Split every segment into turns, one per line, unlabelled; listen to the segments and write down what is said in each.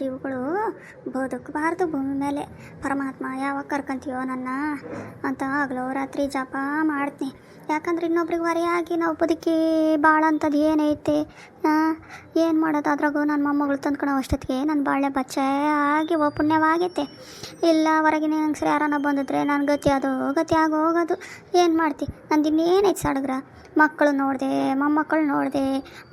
ಜೀವಗಳು ಬದುಕಬಾರ್ದು ಭೂಮಿ ಮೇಲೆ. ಪರಮಾತ್ಮ ಯಾವಾಗ ಕರ್ಕೊಂತೀಯೋ ನನ್ನ? ಅಂತ ಆಗಲೋ ರಾತ್ರಿ ಜಪ ಮಾಡ್ತೀನಿ. ಯಾಕಂದ್ರೆ ಇನ್ನೊಬ್ರಿಗೆ ವರೆಯಾಗಿ ನಾವು ಬದುಕಿ ಭಾಳ ಅಂಥದ್ದು ಏನೈತೆ ಏನು ಮಾಡೋದು ಅದ್ರಾಗೂ ನನ್ನ ಮೊಮ್ಮಗಳು ತಂದ್ಕೊಳೋ ಅಷ್ಟೊತ್ತಿಗೆ ನನ್ನ ಬಾಳೆ ಬಚ್ಚ ಆಗಿ ಪುಣ್ಯವಾಗೈತೆ ಇಲ್ಲ, ಹೊರಗಿನ ಹೆಂಗಸ್ರು ಯಾರನ್ನ ಬಂದಿದ್ರೆ ನನ್ನ ಗತಿ ಅದು, ಗತಿ ಆಗೋಗೋದು ಏನು ಮಾಡ್ತಿ? ನಂದು ಇನ್ನೇನೈತೆ ಸಡಗ್ರ? ಮಕ್ಕಳು ನೋಡಿದೆ, ಮೊಮ್ಮಕ್ಕಳು ನೋಡಿದೆ,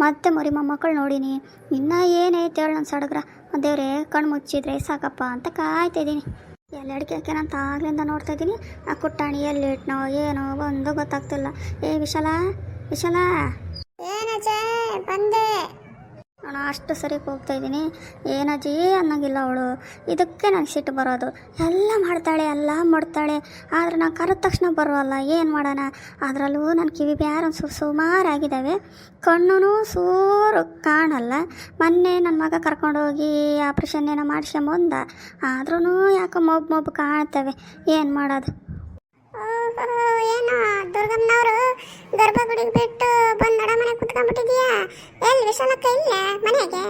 ಮತ್ತೆ ಮರಿ ಮೊಮ್ಮಕ್ಕಳು ನೋಡೀನಿ. ಇನ್ನೂ ಏನೈತೆ ಹೇಳಿ ನನ್ನ ಸಡಗ್ರ? ದೇವ್ರೆ, ಕಣ್ಣು ಮುಚ್ಚಿದ್ರೆ ಸಾಕಪ್ಪ ಅಂತ ಕಾಯ್ತಿದ್ದೀನಿ ಎಲ್ಲ ಅಡಿಕೆ ಹಾಕ್ಯಾನಂತ ಆಗ್ಲಿಂದ ನೋಡ್ತಾ ಇದ್ದೀನಿ. ಆ ಕುಟ್ಟಾಣಿ ಎಲ್ಲಿ ಇಟ್ನೋ ಏನೋ ಒಂದು ಗೊತ್ತಾಗ್ತಿಲ್ಲ. ಏ, ವಿಶಾಲ ವಿಶಾಲ.
ಏನಜೆ ಬಂದೆ.
ನಾನು ಅಷ್ಟು ಸರಿ ಹೋಗ್ತಾ ಇದ್ದೀನಿ. ಏನಜ್ಜಿ ಅನ್ನೋಂಗಿಲ್ಲ ಅವಳು. ಇದಕ್ಕೆ ನನಗೆ ಸಿಟ್ಟು ಬರೋದು. ಎಲ್ಲ ಮಾಡ್ತಾಳೆ ಎಲ್ಲ ಮಾಡ್ತಾಳೆ. ಆದರೆ ನಾನು ಕರೆದ ತಕ್ಷಣ ಬರೋಲ್ಲ ಏನು ಮಾಡೋಣ? ಅದರಲ್ಲೂ ನನ್ನ ಕಿವಿ ಬ್ಯಾರ ಸು ಸುಮಾರಾಗಿದ್ದಾವೆ ಕಣ್ಣು ಸೂರು ಕಾಣಲ್ಲ. ಮೊನ್ನೆ ನನ್ನ ಮಗ ಕರ್ಕೊಂಡೋಗಿ ಆಪ್ರೇಷನ್ ಏನೋ ಮಾಡಿಸ್ಕೊಂಬಂದ ಆದ್ರೂ ಯಾಕೋ ಮೊಬ್ ಮೊಬ್ಬು ಕಾಣ್ತವೆ. ಏನು ಮಾಡೋದು?
ಏನೋ ದುರ್ಗಮ್ಮನವರು ಗರ್ಭಗುಡಿಗೆ ಬಿಟ್ಟು ಬಂದು ನಡ ಮನೆ ಕುತ್ಕೊಂಡ್ಬಿಟ್ಟಿದ್ಯಾ? ಎಲ್ಲಿ ವಿಶಾಲಕ್ಕ ಇಲ್ಲ ಮನೆಗೆ?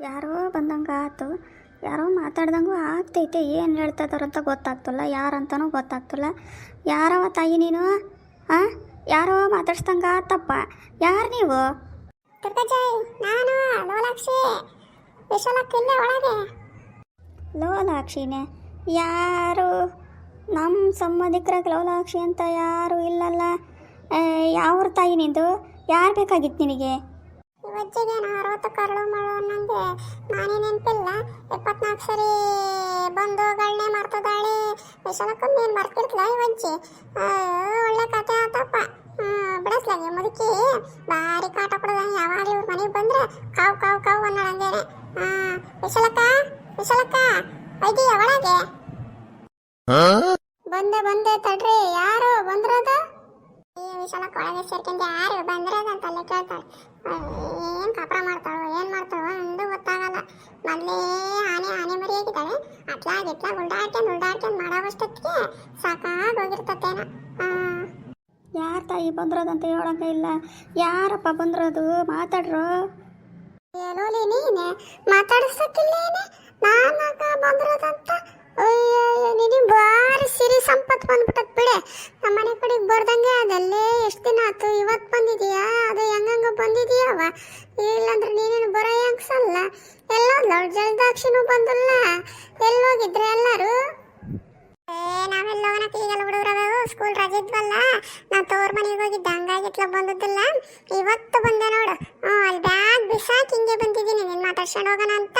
ಯಾರೋ ಬಂದಂಗ ಆಯ್ತು ಯಾರೋ ಮಾತಾಡ್ದಂಗೂ ಆಗ್ತೈತೆ. ಏನು ಹೇಳ್ತಾ ಗೊತ್ತಾಗ್ತಲ್ಲ ಗೊತ್ತಾಗ್ತಿಲ್ಲ. ಯಾರಂತನೂ ಗೊತ್ತಾಗ್ತಿಲ್ಲ. ಯಾರವ ತಾಯಿ ನೀನು? ಹಾಂ ಯಾರೋ ಮಾತಾಡ್ಸ್ದಂಗೆ ಆತಪ್ಪ. ಯಾರು ನೀವು?
ದುರ್ಗಜಯ್ ನಾನು ಲೋಲಾಕ್ಷಿ. ವಿಶಾಲಕ್ಕ ಇಲ್ಲೇ ಒಳಗೆ.
ಲೋಲಾಕ್ಷಿನೇ? ಯಾರು? ನಮ್ಮ ಸಂಬಂಧಿಕರಾಗ ಲೋಲಾಕ್ಷಿ ಅಂತ ಯಾರು ಇಲ್ಲಲ್ಲ. ಯಾವ್ರ ತಾಯಿ ನಿಂದು? ಯಾರು ಬೇಕಾಗಿತ್ತು ನಿನಗೆ?
ಇವಜ್ಜಿಗೆ ನಾ ಅರವತ್ತು ಕರಳು ಮಳು ಅನ್ನಂಗೆ ನಾನೇ ನೆನಪಿಲ್ಲ. ಇಪ್ಪತ್ನಾಲ್ಕು ಸರಿ ಬಂದು ಗಳ್ನೆ ಮಾಡ್ತದಾಳೆ ವಿಶಾಲಕ್ಕಂದು ಏನು ಬರ್ತಿರ್ತಲ ಇವಜ್ಜಿ ಒಳ್ಳೆ ಕತೆ ಆತಪ್ಪ. ಬಿಡಸ್ಲಾಗಿ ಮುದುಕಿ. ಭಾರಿ ಕಾಟ ಕೊಡದ ಯಾವಾಗಲೂ ಇವ್ರ ಮನೆಗೆ ಬಂದ್ರೆ ಕಾವು ಕಾವು ಕಾವು ಅನ್ನೋದಂಗೇನೆ ವಿಶಾಲಕ್ಕ? ವಿಶಾಲಕ್ಕ? ಐದಿಯ ಒಳಗೆ? ಬಂದೆ ಬಂದೆ ತಡ್ರಿ. ಯಾರು? ಬಂದ್ರದ? ಈ ವಿಶಾಲ ಕೊಳಗೆ ಸೇರ್ಕೊಂಡು ಯಾರು ಬಂದ್ರದ ಅಂತ ಅಲ್ಲಿ ಕೇಳ್ತಾಳೆ ಏನ್ ಕಪ್ರ ಮಾಡ್ತಾಳೋ ಏನ್ ಮಾಡ್ತಾಳೋ ಒಂದು ಗೊತ್ತಾಗಲ್ಲ. ಮೊದ್ಲೇ ಆನೆ ಆನೆ ಮರಿ ಆಗಿದ್ದಾಳೆ ಅಟ್ಲಾ ಗಿಟ್ಲಾ ಉಲ್ಡಾಡ್ಕೊಂಡ್ ಉಲ್ಡಾಡ್ಕೊಂಡ್ ಮಾಡೋವಷ್ಟೊತ್ತಿಗೆ ಸಾಕಾಗಿ ಹೋಗಿರ್ತತೇನ
ಯಾರ ತಾಯಿ ಅಂತ ಹೇಳೋಂಗೆ ಇಲ್ಲ. ಯಾರಪ್ಪ ಬಂದ್ರದು? ಮಾತಾಡ್ರು.
ಏನೋ ನೀನೆ ಮಾತಾಡಿಸಕ್ಕಿಲ್ಲೇನೆ? ನಾನಾಗ ಬಂದಿರೋದಂತ ಅಯ್ಯಯ್ಯೋ, ನಿನಗೆ ಭಾರಿ ಸಿರಿ ಸಂಪತ್ತು ಬಂದ್ಬಿಟ್ಟದ್ ಬಿಡೆ. ನಮ್ಮ ಮನೆ ಕಡೆಗೆ ಬರ್ದಂಗೆ ಅದಲ್ಲೇ ಎಷ್ಟು ದಿನ ಆಯ್ತು? ಇವತ್ತು ಬಂದಿದೀಯಾ? ಅದು ಹೆಂಗಂಗ ಬಂದಿದೀಯವ? ಇಲ್ಲಾಂದ್ರೆ ನೀನೇನು ಬರೋ ಹೆಂಗ್ಸಲ್ಲ? ಎಲ್ಲೋದ್ಲ ಜಲದಾಕ್ಷಿನೂ ಬಂದಿಲ್ಲ? ಎಲ್ಲೋಗಿದ್ರೆ ಎಲ್ಲರೂ? ನಾವೆಲ್ಲ ಹೋಗನಕ್ಕೆ ಈಗೆಲ್ಲ ಹುಡುಗರು ಸ್ಕೂಲ್ ರಜೆ ಇದ್ವಲ್ಲ, ನಾ ತೋರ್ ಮನೆಗೆ ಹೋಗಿದ್ದೆ ಹಂಗಾಗಿತ್ಲ ಬಂದದ್ದಲ್ಲ. ಇವತ್ತು ಬಂದೆ ನೋಡು. ಹ್ಞೂ, ಅಲ್ಲಿ ಬ್ಯಾಗ್ ಬಿಸಾಕಿ ಹಿಂಗೆ ಬಂದಿದ್ದೀನಿ ನಿನ್ನ ಮಾತಾಡ್ಸ್ಕೊಂಡು ಹೋಗೋಣ ಅಂತ.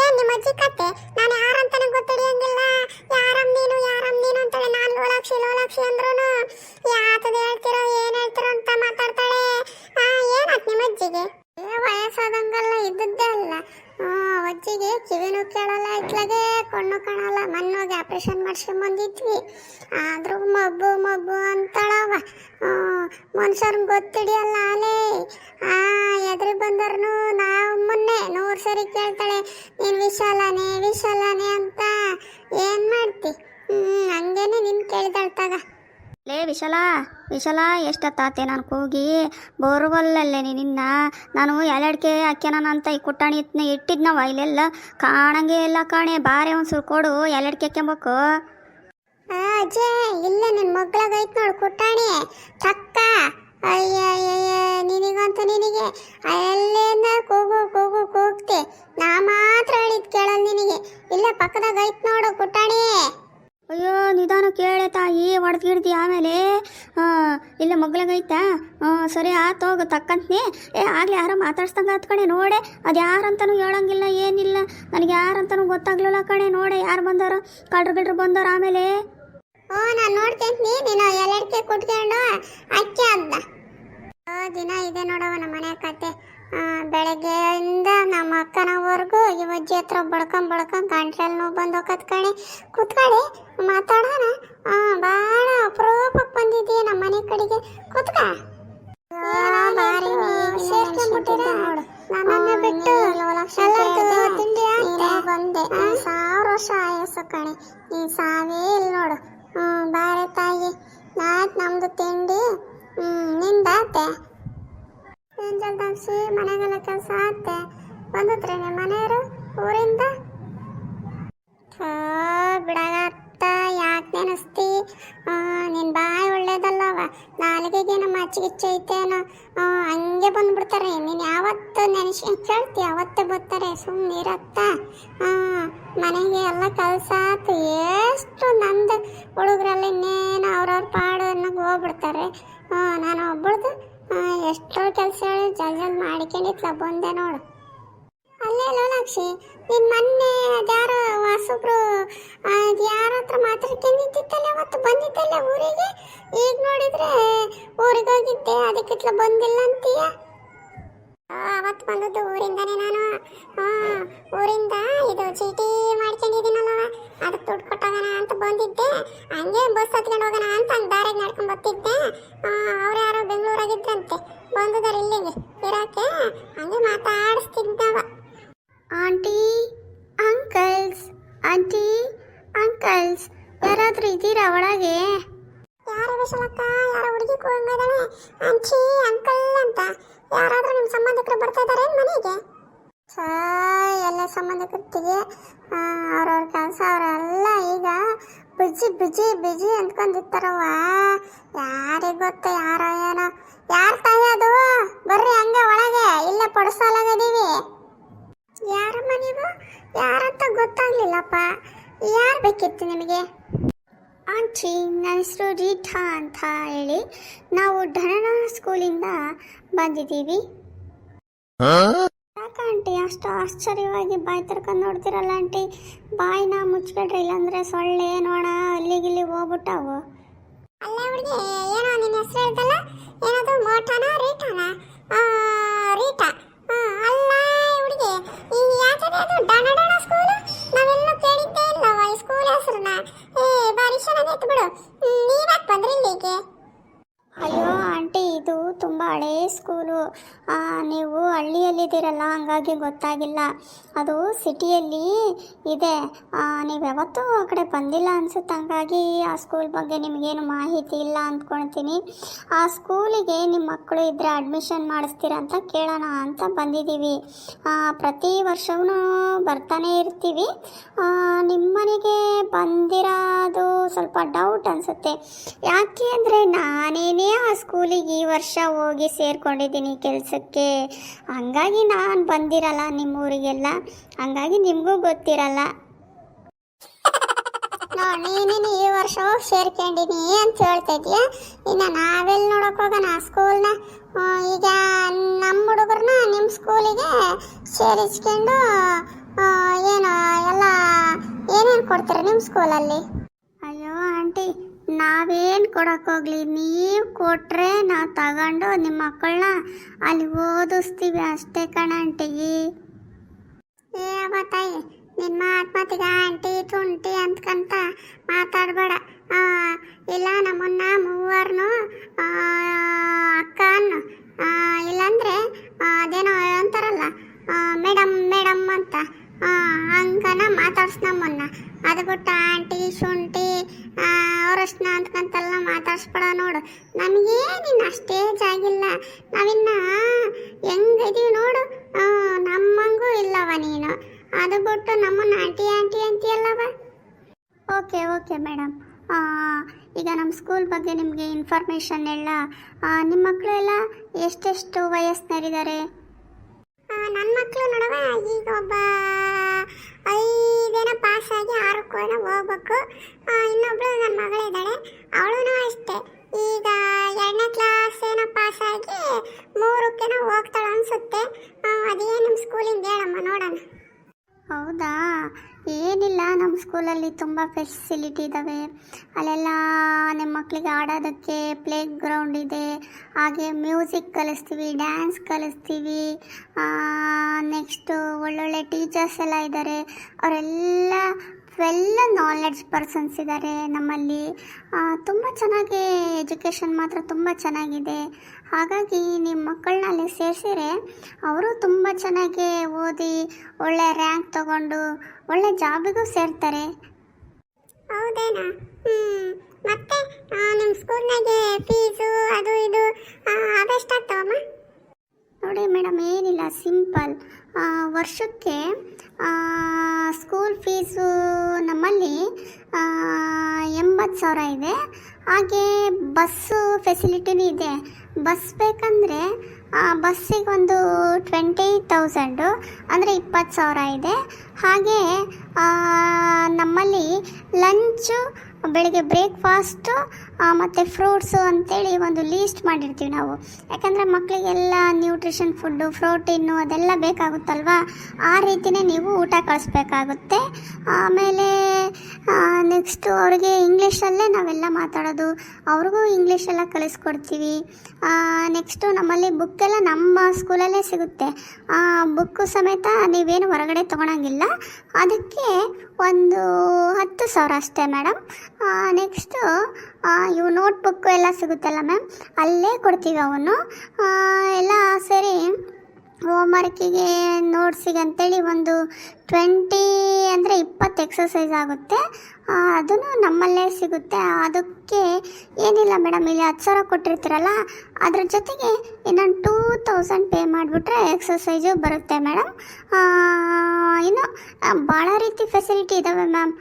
ಏನ್ ನಿಮ್ಮ ಅಜ್ಜಿ ಕತೆ? ನಾನು ಯಾರಂತಾನೆ ಗೊತ್ತಿಡಿಯಂಗಿಲ್ಲ. ಯಾರಮ್ಮ ನೀನು ಯಾರಮ್ಮ ನೀನು ಅಂತಾಳೆ ನಾನು ಲೋಲಾಕ್ಷಿ ಲೋಲಾಕ್ಷಿ ಅಂದ್ರೂ ಯಾತದ ಹೇಳ್ತಿರೋ, ಏನ್ ಹೇಳ್ತಿರೋ ಅಂತ ಮಾತಾಡ್ತಾಳೆ. ಆ, ಏನಾತ್ ನಿಮ್ಮ ಅಜ್ಜಿಗೆ? ವಯಸ್ಸಾದಂಗಲ್ಲ ಇದ್ದದ್ದೇ ಅಲ್ಲ. ಹ್ಞೂ, ಅಜ್ಜಿಗೆ ಕಿವಿನೂ ಕೇಳಲ್ಲ ಇತ್ಲಾಗೆ ಕಣ್ಣು ಕಾಣಲ್ಲ ಮೊನ್ನೋಗಿ ಆಪ್ರೇಷನ್ ಮಾಡ್ಸ್ಕೊಂಡ್ ಬಂದಿದ್ವಿ ಆದರೂ ಮಬ್ಬು ಮಬ್ಬು ಅಂತಾಳವ. ಹ್ಞೂ ಮನುಷ್ಯರ್ಗೆ ಗೊತ್ತಿಡಿಯಲ್ಲ ಅಲೇ ಆ, ಎದುರು ಬಂದರ್ನು ನಾವು ಮೊನ್ನೆ ನೂರು ಸರಿ ಕೇಳ್ತಾಳೆ, ನೀನು ವಿಶಾಲನೇ ವಿಶಾಲನೇ ಅಂತ. ಏನು ಮಾಡ್ತಿ? ಹ್ಞೂ ಹಂಗೇನೆ ನಿನ್ನ ಕೇಳಿದಾಳ್ ತಗ
ಲೇ ವಿಶಾಲ ವಿಶಾಲ ಎಷ್ಟತ್ತಾತೆ ನಾನು ಕೂಗಿ ಬೋರ್ವಲ್ಲಲ್ಲೇ ನಿನ್ನ. ನಾನು ಎಲೆಡ್ಕೆ ಹಾಕ್ಯಾನ ಅಂತ ಈ ಕುಟ್ಟಾಣಿ ಇಟ್ಟಿದ್ನವ ಇಲ್ಲೆಲ್ಲ. ಕಾಣಂಗೆ ಇಲ್ಲ ಕಾಣೆ ಬಾರೆ ಒಂದು ಸುರು ಕೊಡು ಎಲೆಡ್ಕೆ ಹಾಕ್ಯಂಬೇಕು
ಆ, ಅಜ್ಜೆ ಇಲ್ಲ ನಿನ್ನ ಮಗ್ಳಾಗೈತೆ ನೋಡು ಕುಟ್ಟಾಣಿ. ಚಕ್ಕ
ತಕ್ಕಂತ್ನಿ, ಏ, ಆಗ್ಲಿ, ಯಾರೋ ಮಾತಾಡ್ಸ್ದಂಗೆ ಆತ್ ಕಣೆ, ನೋಡೆ, ಅದು ಯಾರಂತನೂ ಹೇಳಂಗಿಲ್ಲ, ಏನಿಲ್ಲ, ನನಗೆ ಯಾರಂತನೂ ಗೊತ್ತಾಗ್ಲಿಲ್ಲ ಕಣೆ, ನೋಡೆ, ಯಾರು ಬಂದಾರೋ, ಕಳ್ರು ಗಿಳ್ರು ಬಂದಾರ ಆಮೇಲೆ.
ಓ, ನಾನು ನೋಡ್ತೇನೆ ನೀನು ಎಲ್ಲಡಿಕೆ ಕುಟ್ಕೊಂಡು ಅಕ್ಕಿ ಓ ದಿನ ಇದೆ ನೋಡವ ನಮ್ಮ ಮನೆ ಕತೆ. ಬೆಳಗ್ಗೆಯಿಂದ ನಮ್ಮ ಅಕ್ಕನವರೆಗೂ ಈ ಅಜ್ಜಿ ಹತ್ರ ಬಡ್ಕೊಂಡ್ ಬಡ್ಕೊಂಡ್ ಗಂಟ್ಲಲ್ಲಿ ನೋವು ಬಂದು ಹೋಗತ್ ಕಣೆ. ಕುತ್ಕೊಳ್ಳಿ ಮಾತಾಡೋಣ. ಮನೆಗೆಲ್ಲ ಕೆಲಸ ಆತೆ ಬಂದ್ರೆ ನಿಮ್ಮ ಮನೆಯವರು? ಊರಿಂದ? ಬಿಡಗತ್ತ ಯಾಕೆ ನೆನೆಸ್ತಿ? ನಿನ್ನ ಬಾಯಿ ಒಳ್ಳೇದಲ್ಲವ. ನಾಲಿಗೆಗೇನೋ ಆ, ಹಂಗೆ ಬಂದ್ಬಿಡ್ತಾರೆ. ನೀನು ಯಾವತ್ತು ನೆನೆಸಿ ಕೇಳ್ತಿ ಅವತ್ತೇ ಬರ್ತಾರೆ. ಸುಮ್ಮನೆ ಇರತ್ತ. ಮನೆಗೆ ಎಲ್ಲ ಕಲ್ಸಾತು ಎಷ್ಟು ನಂದು ಹುಡುಗರಲ್ಲಿ ಇನ್ನೇನು ಅವ್ರವ್ರ ಪಾಡು ಅನ್ನೋಕೆ ಹೋಗ್ಬಿಡ್ತಾರೆ. ನಾನು ಒಬ್ಬಳ್ದು ಎಷ್ಟೋ ಕೆಲಸ ಜಲ್ ಜಲ್ ಮಾಡಿಕೊಂಡಿತ್ಲ ಬಂದೆ ನೋಡು. ಅಲ್ಲೇ ಲೋಲಾಕ್ಷಿ ನಿನ್ ಮೊನ್ನೆ ಅದ್ಯಾರೋ ವಾಸೊಬ್ರು ಯಾರ ಹತ್ರ ಮಾತಾಡ್ಕೊಂಡಿದ್ದಲ್ಲ ಅವತ್ತು? ಬಂದಿದ್ದಲ್ಲ ಊರಿಗೆ? ಈಗ ನೋಡಿದ್ರೆ ಊರಿಗೆ ಹೋಗಿದ್ದೆ ಅದಕ್ಕಿತ್ಲ ಬಂದಿಲ್ಲ ಅಂತೀಯ? ಅವತ್ತು ಬಂದದ್ದು ಊರಿಂದಾನೆ ನಾನು ಆ, ಊರಿಂದ ಇದು ಚೀಟಿ ಮಾಡ್ಕೊಂಡಿದ್ದೀನಲ್ಲ ಅದಕ್ಕೆ ದುಡ್ಡು ಕೊಟ್ಟೋಗೋಣ ಅಂತ ಬಂದಿದ್ದೆ ಹಂಗೆ ಬಸ್ ಹತ್ಕೊಂಡು ಹೋಗೋಣ ಅಂತ ಹಂಗೆ ದಾರಿಗೆ ನಡ್ಕೊಂಡು ಬರ್ತಿದ್ದೆ ಅವ್ರು ಯಾರೋ ಬೆಂಗಳೂರಾಗಿದ್ದಂತೆ ಬಂದಿದ್ದಾರೆ ಇಲ್ಲಿಗೆ ಇರೋಕ್ಕೆ ಹಂಗೆ ಮಾತಾಡಿಸ್ತಿದ್ದವ
ಆಂಟಿ ಅಂಕಲ್ಸ್ ಆಂಟಿ ಅಂಕಲ್ಸ್ ಯಾರಾದ್ರೂ ಇದ್ದೀರಾ ಒಳಗೆ?
ಯಾರ ವಿಶಲಕ್ಕ? ಯಾರ ಹುಡುಗಿ ಕೂಗಿದಾಳೆ ಅಂಚಿ ಅಂಕಲ್ ಅಂತ. ಯಾರಾದ್ರೂ ನಿಮ್ಮ ಸಂಬಂಧಿಕರು ಬರ್ತಾ ಇದಾರೆ ಮನೆಗೆ? ಸಾ ಎಲ್ಲ ಸಂಬಂಧಿಕರಿಗೆ ಅವ್ರವ್ರ ಕೆಲಸ ಅವರೆಲ್ಲ ಈಗ ಬಿಜಿ ಬಿಜಿ ಬಿಜಿ ಅಂದ್ಕೊಂಡಿರ್ತಾರವ್ವ. ಯಾರಿಗೆ ಗೊತ್ತ ಯಾರೋ ಏನೋ ಯಾರು ತಾಯೋದು ಬರ್ರಿ ಹಂಗೆ ಒಳಗೆ ಇಲ್ಲ ಪಡಿಸೋಲಾಗದೀವಿ ಯಾರಮ್ಮ ನೀವು ಯಾರಂತ ಗೊತ್ತಾಗ್ಲಿಲ್ಲಪ್ಪ ಯಾರು ಬೇಕಿತ್ತು ನಿಮಗೆ
ಆಂಟಿ ನನ್ನ ಹೆಸರು ರೀಠಾ ಅಂತ ಹೇಳಿ ನಾವು ಧನನ ಸ್ಕೂಲಿಂದ ಬಂದಿದ್ದೀವಿ. ಯಾಕೆ ಆಂಟಿ? ಅಷ್ಟು ಆಶ್ಚರ್ಯವಾಗಿ ಬಾಯಿ ತರ್ಕೊಂಡು ನೋಡ್ತಿರಲ್ಲ ಆಂಟಿ? ಬಾಯಿನ ಮುಚ್ಬೇಡ್ರಿ ಇಲ್ಲಾಂದ್ರೆ ಸೊಳ್ಳೆ ನೋಣ ಅಲ್ಲಿಗಿಲ್ಲಿ ಹೋಗ್ಬಿಟ್ಟವು.
ಅಲ್ಲ ಹುಡುಗಿ ಏನೋ ನಿನ್ನ ಹೆಸರು ಹೇಳ್ದಲ್ಲ? ಏನದು ಮೋಟಾನ ರೀಟಾನ? ಆ, ರೀಟಾ. ಆ, ಅಲ್ಲ ಹುಡುಗಿ ಈ ಯಾಕಂದ್ರೆ ಅದು? ಡಣ ಡಣ ಸ್ಕೂಲ್ ನಾವೆಲ್ಲೂ ಕೇಳಿದ್ದೇ ಇಲ್ಲವ ಈ ಸ್ಕೂಲ್ ಹೆಸರನ್ನ. ಏ ಬಾರಿ ಚೆನ್ನಾಗೈತೆ ಬಿಡು ನೀವ್ಯಾಕೆ ಬಂದ್ರಿ ಇಲ್ಲಿಗೆ?
ಅಯ್ಯೋ ಇದು ತುಂಬ ಹಳೇ ಸ್ಕೂಲು ನೀವು ಹಳ್ಳಿಯಲ್ಲಿದ್ದೀರಲ್ಲ ಹಂಗಾಗಿ ಗೊತ್ತಾಗಿಲ್ಲ. ಅದು ಸಿಟಿಯಲ್ಲಿ ಇದೆ. ನೀವು ಯಾವತ್ತೂ ಆ ಕಡೆ ಬಂದಿಲ್ಲ ಅನ್ಸುತ್ತೆ. ಹಂಗಾಗಿ ಆ ಸ್ಕೂಲ್ ಬಗ್ಗೆ ನಿಮಗೇನು ಮಾಹಿತಿ ಇಲ್ಲ ಅಂದ್ಕೊಳ್ತೀನಿ ಆ ಸ್ಕೂಲಿಗೆ ನಿಮ್ಮ ಮಕ್ಕಳು ಇದ್ದರೆ ಅಡ್ಮಿಷನ್ ಮಾಡಿಸ್ತೀರಾ ಅಂತ ಕೇಳೋಣ ಅಂತ ಬಂದಿದ್ದೀವಿ. ಪ್ರತಿ ವರ್ಷವೂ ಬರ್ತಾನೆ ಇರ್ತೀವಿ. ಆ, ನಿಮ್ಮ ಮನೆಗೆ ಬಂದಿರೋದು ಸ್ವಲ್ಪ ಡೌಟ್ ಅನಿಸುತ್ತೆ. ಯಾಕೆ ಅಂದರೆ ನಾನೇನೇ ಆ ಸ್ಕೂಲಿಗೆ ಈ ವರ್ಷ ಹೋಗಿ ಸೇರ್ಕೊಂಡಿದ್ದೀನಿ ಕೆಲಸಕ್ಕೆ. ಹಂಗಾಗಿ ನಾನು ಬಂದಿರಲ್ಲ ನಿಮ್ಮೂರಿಗೆಲ್ಲ. ಹಂಗಾಗಿ ನಿಮಗೂ ಗೊತ್ತಿರಲ್ಲ.
ನೋಡಿ ನೀನು ಈ ವರ್ಷ ಹೋಗಿ ಸೇರ್ಕೊಂಡಿನಿ ಅಂತ ಹೇಳ್ತಿದ್ಯಾ ಇನ್ನು ನಾವೆಲ್ಲಿ ನೋಡೋಕೆ ಹೋಗೋಣ? ಸ್ಕೂಲ್ನ? ಈಗ ನಮ್ಮ ಹುಡುಗರನ್ನ ನಿಮ್ಮ ಸ್ಕೂಲಿಗೆ ಸೇರಿಸ್ಕೊಂಡು ಏನು ಎಲ್ಲ ಏನೇನು ಕೊಡ್ತಾರೆ ನಿಮ್ಮ ಸ್ಕೂಲಲ್ಲಿ?
ಅಯ್ಯೋ ಆಂಟಿ ನಾವೇನು ಕೊಡೋಕ್ಕೋಗ್ಲಿ ನೀವು ಕೊಟ್ಟರೆ ನಾವು ತಗೊಂಡು ನಿಮ್ಮ ಮಕ್ಕಳನ್ನ ಅಲ್ಲಿ ಓದಿಸ್ತೀವಿ ಅಷ್ಟೇ ಕಣ ಆಂಟಿಗೆ
ಏ ತಾಯಿ ನಿನ್ನ ಮಾತು ಮಾತಿಗೆ ಆಂಟಿ ತುಂಟಿ ಅಂತಕಂತ ಮಾತಾಡಬೇಡ. ಇಲ್ಲ ನಮ್ಮನ್ನ ಮೂವರ್ನು ಅಕ್ಕ ಅನ್ನು ಆ, ಅದೇನೋ ಅಂತಾರಲ್ಲ ಮೇಡಮ್ ಮೇಡಮ್ ಅಂತ ಹಂಗನ ಮಾತಾಡ್ಸ್ ನಮ್ಮನ್ನ. ಅದು ಬಿಟ್ಟು ಆಂಟಿ ಶುಂಠಿ ಅವರಷ್ಟನ್ನ ಅಂತಕ್ಕಂತೆಲ್ಲ ಮಾತಾಡ್ಸ್ಬೇಡ ನೋಡು. ನಮಗೇನಿನ್ನ ಅಷ್ಟೇಜ್ ಆಗಿಲ್ಲ ನಾವಿನ್ನ ಹೆಂಗಿದೀವಿ ನೋಡು. ನಮ್ಮಂಗೂ ಇಲ್ಲವ ನೀನು. ಅದು ಬಿಟ್ಟು ನಮ್ಮನ್ನ ಆಂಟಿ ಆಂಟಿ ಅಂತೀಯಲ್ಲವ
ಓಕೆ ಓಕೆ ಮೇಡಮ್ ಈಗ ನಮ್ಮ ಸ್ಕೂಲ್ ಬಗ್ಗೆ ನಿಮಗೆ ಇನ್ಫಾರ್ಮೇಷನ್ ಎಲ್ಲ ನಿಮ್ಮ ಮಕ್ಕಳು ಎಲ್ಲ ಎಷ್ಟೆಷ್ಟು ವಯಸ್ಸಿನರಿದ್ದಾರೆ
ನನ್ನ ಮಕ್ಕಳು ನೋಡವ ಈಗ ಒಬ್ಬ ಐದೇನ ಪಾಸ್ ಆಗಿ ಆರು ಏನೋ ಹೋಗ್ಬೇಕು ಇನ್ನೊಬ್ಳು ನನ್ನ ಮಗಳಿದ್ದಾಳೆ ಅವಳು ಅಷ್ಟೇ. ಈಗ ಎರಡನೇ ಕ್ಲಾಸ್ ಏನೋ ಪಾಸ್ ಆಗಿ ಮೂರಕ್ಕೇನೋ ಹೋಗ್ತಾಳೆ ಅನ್ಸುತ್ತೆ. ಅದೇ ಅದೇನು ನಿಮ್ಮ ಸ್ಕೂಲಿಂದ ಹೇಳಮ್ಮ, ನೋಡೋಣ.
ಹೌದಾ? ಏನಿಲ್ಲ ನಮ್ಮ ಸ್ಕೂಲಲ್ಲಿ ತುಂಬ ಫೆಸಿಲಿಟಿ ಇದ್ದಾವೆ ಅಲ್ಲೆಲ್ಲ ನಿಮ್ಮ ಮಕ್ಕಳಿಗೆ ಆಡೋದಕ್ಕೆ ಪ್ಲೇ ಗ್ರೌಂಡ್ ಇದೆ. ಹಾಗೆ ಮ್ಯೂಸಿಕ್ ಕಲಿಸ್ತೀವಿ ಡ್ಯಾನ್ಸ್ ಕಲಿಸ್ತೀವಿ. ನೆಕ್ಸ್ಟು ಒಳ್ಳೊಳ್ಳೆ ಟೀಚರ್ಸ್ ಎಲ್ಲ ಇದ್ದಾರೆ ಅವರೆಲ್ಲ ವೆಲ್ ನಾಲೆಡ್ಜ್ ಪರ್ಸನ್ಸ್ ಇದ್ದಾರೆ ನಮ್ಮಲ್ಲಿ. ತುಂಬ ಚೆನ್ನಾಗಿ ಎಜುಕೇಷನ್ ಮಾತ್ರ ತುಂಬ ಚೆನ್ನಾಗಿದೆ. ಹಾಗಾಗಿ ನಿಮ್ಮ ಮಕ್ಕಳನ್ನ ಅಲ್ಲಿ ಸೇರಿಸಿದ್ರೆ ಅವರು ತುಂಬ ಚೆನ್ನಾಗಿ ಓದಿ ಒಳ್ಳೆ ರ್ಯಾಂಕ್ ತಗೊಂಡು ಒಳ್ಳೆ ಜಾಬಿಗೂ ಸೇರ್ತಾರೆ.
ಹೌದೇನಾ? ಮತ್ತೆ ನಿಮ್ಮ ಸ್ಕೂಲ್ನಾಗೆ ಫೀಸು ಅದು ಇದು ಅದೆಷ್ಟಾಗ್ತಾವಮ್ಮ?
ನೋಡಿ ಮೇಡಮ್ ಏನಿಲ್ಲ ಸಿಂಪಲ್ ವರ್ಷಕ್ಕೆ ಸ್ಕೂಲ್ ಫೀಸು ನಮ್ಮಲ್ಲಿ ಎಂಬತ್ತು ಸಾವಿರ ಇದೆ. ಹಾಗೆ ಬಸ್ಸು ಫೆಸಿಲಿಟಿನೂ ಇದೆ. ಬಸ್ ಬೇಕಂದರೆ ಬಸ್ಸಿಗೆ ಒಂದು ಟ್ವೆಂಟಿ ತೌಸಂಡು ಅಂದರೆ ಇಪ್ಪತ್ತು ಸಾವಿರ ಇದೆ. ಹಾಗೆ ನಮ್ಮಲ್ಲಿ ಲಂಚು ಬೆಳಿಗ್ಗೆ ಬ್ರೇಕ್ಫಾಸ್ಟು ಮತ್ತು ಫ್ರೂಟ್ಸು ಅಂತೇಳಿ ಒಂದು ಲೀಸ್ಟ್ ಮಾಡಿರ್ತೀವಿ ನಾವು. ಯಾಕಂದರೆ ಮಕ್ಕಳಿಗೆಲ್ಲ ನ್ಯೂಟ್ರಿಷನ್ ಫುಡ್ಡು ಪ್ರೋಟೀನು ಅದೆಲ್ಲ ಬೇಕಾಗುತ್ತಲ್ವಾ? ಆ ರೀತಿಯೇ ನೀವು ಊಟ ಕಳಿಸ್ಬೇಕಾಗುತ್ತೆ. ಆಮೇಲೆ ನೆಕ್ಸ್ಟು ಅವ್ರಿಗೆ ಇಂಗ್ಲೀಷಲ್ಲೇ ನಾವೆಲ್ಲ ಮಾತಾಡೋದು. ಅವ್ರಿಗೂ ಇಂಗ್ಲೀಷೆಲ್ಲ ಕಲಿಸ್ಕೊಡ್ತೀವಿ ನೆಕ್ಸ್ಟು ನಮ್ಮಲ್ಲಿ ಬುಕ್ಕೆಲ್ಲ ನಮ್ಮ ಸ್ಕೂಲಲ್ಲೇ ಸಿಗುತ್ತೆ. ಬುಕ್ಕು ಸಮೇತ ನೀವೇನು ಹೊರಗಡೆ ತೊಗೊಳಂಗಿಲ್ಲ. ಅದಕ್ಕೆ ಒಂದು ಹತ್ತು ಸಾವಿರ ಅಷ್ಟೇ ಮೇಡಮ್ ನೆಕ್ಸ್ಟು ಇವು ನೋಟ್ಬುಕ್ಕು ಎಲ್ಲ ಸಿಗುತ್ತಲ್ಲ ಮ್ಯಾಮ್ ಅಲ್ಲೇ ಕೊಡ್ತೀವಿ ಅವನು. ಎಲ್ಲ ಎಲ್ಲ ಹೋಮ್ ವರ್ಕಿಗೆ ನೋಟ್ಸಿಗೆ ಅಂತೇಳಿ ಒಂದು ಟ್ವೆಂಟಿ ಅಂದರೆ ಇಪ್ಪತ್ತು ಎಕ್ಸಸೈಸ್ ಆಗುತ್ತೆ. ಅದನ್ನು ನಮ್ಮಲ್ಲೇ ಸಿಗುತ್ತೆ. ಅದಕ್ಕೆ ಏನಿಲ್ಲ ಮೇಡಮ್ ಇಲ್ಲಿ ಹತ್ತು ಸಾವಿರ ಕೊಟ್ಟಿರ್ತೀರಲ್ಲ, ಅದ್ರ ಜೊತೆಗೆ ಇನ್ನೊಂದು ಟೂ ತೌಸಂಡ್ ಪೇ ಮಾಡಿಬಿಟ್ರೆ ಎಕ್ಸಸೈಜು ಬರುತ್ತೆ ಮೇಡಮ್ ಇನ್ನು ಭಾಳ ರೀತಿ ಫೆಸಿಲಿಟಿ ಇದ್ದಾವೆ ಮ್ಯಾಮ್